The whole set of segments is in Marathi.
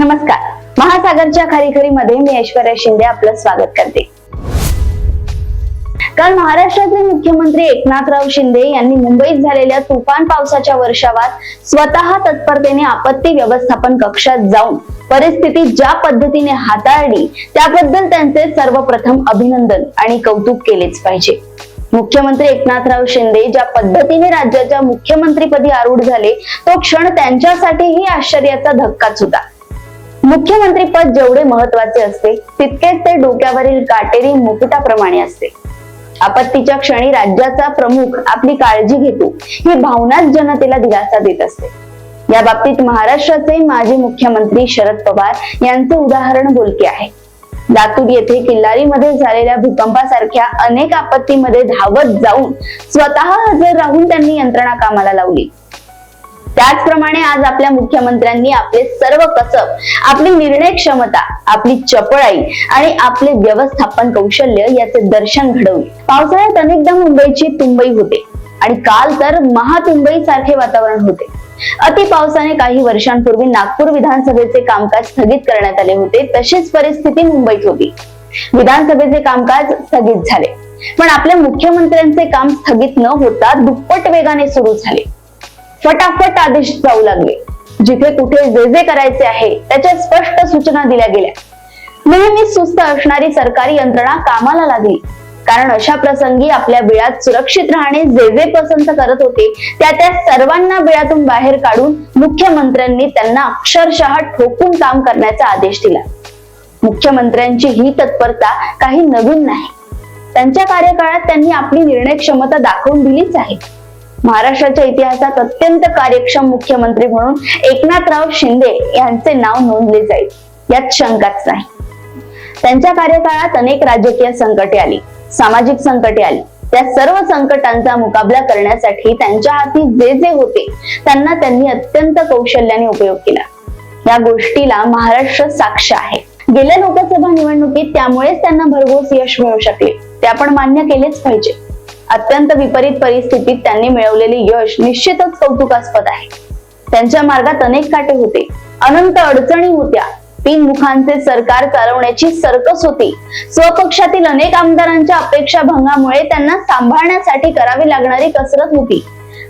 नमस्कार. महासागरच्या खरीखरीमध्ये मी ऐश्वर्या शिंदे आपलं स्वागत करते. काल महाराष्ट्राचे मुख्यमंत्री एकनाथराव शिंदे यांनी मुंबईत झालेल्या तुफान पावसाच्या वर्षावात स्वतः तत्परतेने आपत्ती व्यवस्थापन कक्षात जाऊन परिस्थिती ज्या पद्धतीने हाताळली त्याबद्दल त्यांचे सर्वप्रथम अभिनंदन आणि कौतुक केलेच पाहिजे. मुख्यमंत्री एकनाथराव शिंदे ज्या पद्धतीने राज्याच्या मुख्यमंत्रीपदी आरूढ झाले तो क्षण त्यांच्यासाठीही आश्चर्याचा धक्काच होता. मुख्यमंत्री पद जेवढे महत्त्वाचे असते तितकेच ते डोक्यावरील काटेरी मुकुटाप्रमाणे असते. आपत्तीच्या क्षणी राज्याचा प्रमुख आपली काळजी घेतो ही भावनाच जनतेला दिलासा देत असते. या बाबतीत महाराष्ट्राचे माजी मुख्यमंत्री शरद पवार यांचे उदाहरण बोलके आहे. लातूर येथे किल्लारीमध्ये झालेल्या भूकंपासारख्या अनेक आपत्तीमध्ये धावत जाऊन स्वतः हजर राहून त्यांनी यंत्रणा कामाला लावली. त्याचप्रमाणे आज आपल्या मुख्यमंत्र्यांनी आपले सर्व कसब आपली निर्णय क्षमता आपली चपळाई आणि आपले व्यवस्थापन कौशल्य याचे दर्शन घडवले पावसाळ्यात अनेकदा मुंबईची तुंबई होते आणि काल तर महातुंबई सारखे वातावरण होते. अति पावसाने काही वर्षांपूर्वी नागपूर विधानसभेचे कामकाज स्थगित करण्यात आले होते तशीच परिस्थिती मुंबईत होती. विधानसभेचे कामकाज स्थगित झाले. पण आपल्या मुख्यमंत्र्यांचे काम स्थगित न होता दुप्पट वेगाने सुरू झाले. फटाफट आदेश जाऊ लागले. जिथे कुठे जे जे करायचे आहे त्याच्या स्पष्ट सूचना दिल्या गेल्या. नेहमीच सुस्त असणारी सरकारी यंत्रणा कामाला लागली. कारण अशा प्रसंगी आपल्या बिळात सुरक्षित राहणे जे जे पसंत करत होते त्या त्या सर्वांना बिळातून बाहेर काढून मुख्यमंत्र्यांनी त्यांना अक्षरशः ठोकून काम करण्याचा आदेश दिला. मुख्यमंत्र्यांची ही तत्परता काही नवीन नाही. त्यांच्या कार्यकाळात त्यांनी आपली निर्णय क्षमता दाखवून दिलीच आहे. महाराष्ट्राच्या इतिहासात अत्यंत कार्यक्षम मुख्यमंत्री म्हणून एकनाथराव शिंदे यांचे नाव नोंदले जाईल. यात शंकाच नाही. त्यांच्या कार्यकाळात अनेक राजकीय संकटे आली सामाजिक संकटे आली. त्या सर्व संकटांचा मुकाबला करण्यासाठी त्यांच्या हाती जे जे होते त्यांना त्यांनी अत्यंत कौशल्याने उपयोग केला. या गोष्टीला महाराष्ट्र साक्ष आहे. गेल्या लोकसभा निवडणुकीत त्यामुळेच त्यांना भरघोस यश मिळू शकले. ते आपण मान्य केलेच पाहिजे. अत्यंत विपरीत परिस्थितीत त्यांनी मिळवलेले यश निश्चितच कौतुकास्पद आहे. त्यांच्या मार्गात अनेक काटे होते. अनंत अडचणी होत्या. तीन मुखांचे सरकार चालवण्याची सर्कस होती. स्वपक्षातील अनेक आमदारांच्या अपेक्षा भंगामुळे त्यांना सांभाळण्यासाठी करावी लागणारी कसरत होती.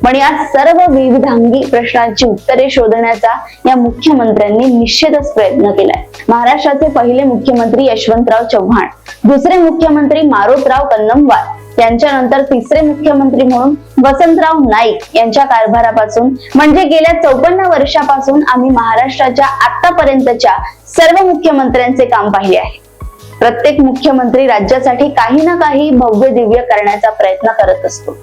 पण या सर्व विविधांगी प्रश्नांची उत्तरे शोधण्याचा या मुख्यमंत्र्यांनी निश्चितच प्रयत्न केलाय. महाराष्ट्राचे पहिले मुख्यमंत्री यशवंतराव चव्हाण दुसरे मुख्यमंत्री मारोतराव कन्नमवार यांच्यानंतर तिसरे मुख्यमंत्री म्हणून वसंतराव नाईक यांच्या कारभारापासून म्हणजे गेल्या चौपन्न वर्षापासून आम्ही महाराष्ट्राच्या आतापर्यंतच्या सर्व मुख्यमंत्र्यांचे काम पाहिले आहे. प्रत्येक मुख्यमंत्री राज्यासाठी काही ना काही भव्य दिव्य करण्याचा प्रयत्न करत असतो.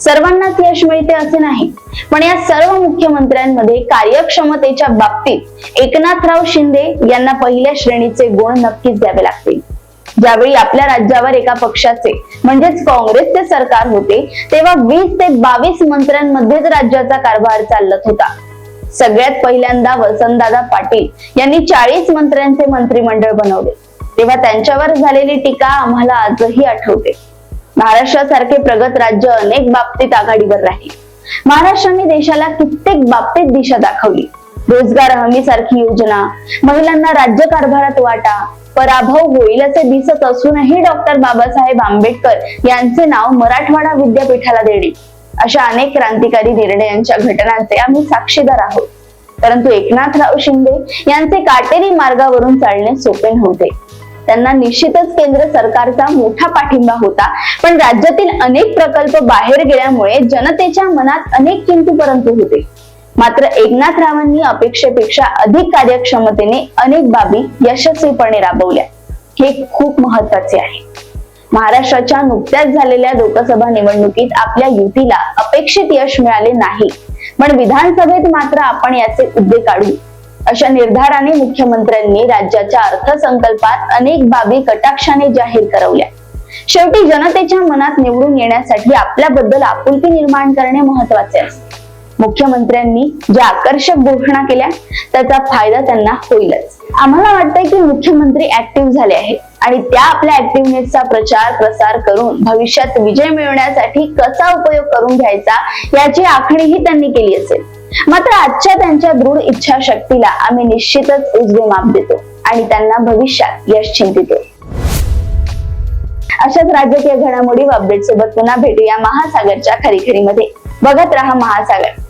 सर्वांनाच यश मिळते असे नाही पण या सर्व मुख्यमंत्र्यांमध्ये कार्यक्षमतेच्या बाबतीत एकनाथराव शिंदे यांना पहिल्या श्रेणीचे गुण नक्कीच द्यावे लागतील. ज्यावेळी आपल्या राज्यावर एका पक्षाचे म्हणजेच काँग्रेसचे सरकार होते तेव्हा वीस ते बावीस मंत्र्यांमध्येच राज्याचा कारभार चालत होता. सगळ्यात पहिल्यांदा वसंतदादा पाटील यांनी चाळीस मंत्र्यांचे मंत्रिमंडळ बनवले. तेव्हा त्यांच्यावर झालेली टीका आम्हाला आजही आठवते. महाराष्ट्रासारखे प्रगत राज्य अनेक बाबतीत आघाडीवर राहील. महाराष्ट्राने देशाला कित्येक बाबतीत दिशा दाखवली. रोजगार हमी सारखी योजना. महिलांना राज्य कारभारात वाटा. पराभव होईल असे दिसत असूनही डॉक्टर बाबासाहेब आंबेडकर यांचे नाव मराठवाडा विद्यापीठाला देणे. अशा अनेक क्रांतिकारी निर्णयांच्या घटनांचे आम्ही साक्षीदार आहोत. परंतु एकनाथराव शिंदे यांचे काटेरी मार्गावरून चालणे सोपे नव्हते. त्यांना निश्चितच केंद्र सरकारचा मोठा पाठिंबा होता पण राज्यातील अनेक प्रकल्प बाहेर गेल्यामुळे जनतेच्या मनात अनेक किंतू परंतु होते. मात्र एकनाथरावांनी अपेक्षेपेक्षा अधिक कार्यक्षमतेने अनेक बाबी यशस्वीपणे राबवल्या. हे खूप महत्त्वाचे आहे. महाराष्ट्राच्या नुकत्याच झालेल्या लोकसभा निवडणुकीत आपल्या युतीला अपेक्षित यश मिळाले नाही. पण विधानसभेत मात्र आपण याचे उद्दे काढू. अशा निर्धाराने मुख्यमंत्र्यांनी राज्याच्या अर्थसंकल्पात अनेक बाबी कटाक्षाने जाहीर करवल्या. शेवटी जनतेच्या मनात निवडून येण्यासाठी आपल्याबद्दल आपुलकी निर्माण करणे महत्त्वाचे असते. मुख्यमंत्र्यांनी ज्या आकर्षक घोषणा केल्या त्याचा फायदा त्यांना होईलच. आम्हाला वाटतंय की मुख्यमंत्री ऍक्टिव्ह झाले आहेत आणि त्या आपल्या ऍक्टिव्हनेसचा प्रचार प्रसार करून भविष्यात विजय मिळवण्यासाठी कसा उपयोग करून घ्यायचा याची आखणीही त्यांनी केली असेल. मात्र आजच्या त्यांच्या दृढ इच्छाशक्तीला आम्ही निश्चितच उजवे माप देतो आणि त्यांना भविष्यात यश चिंतितो. अशाच राजकीय घडामोडी व अपडेट सोबत पुन्हा भेटूया महासागरच्या खरीखरीमध्ये. बघत राहा महासागर.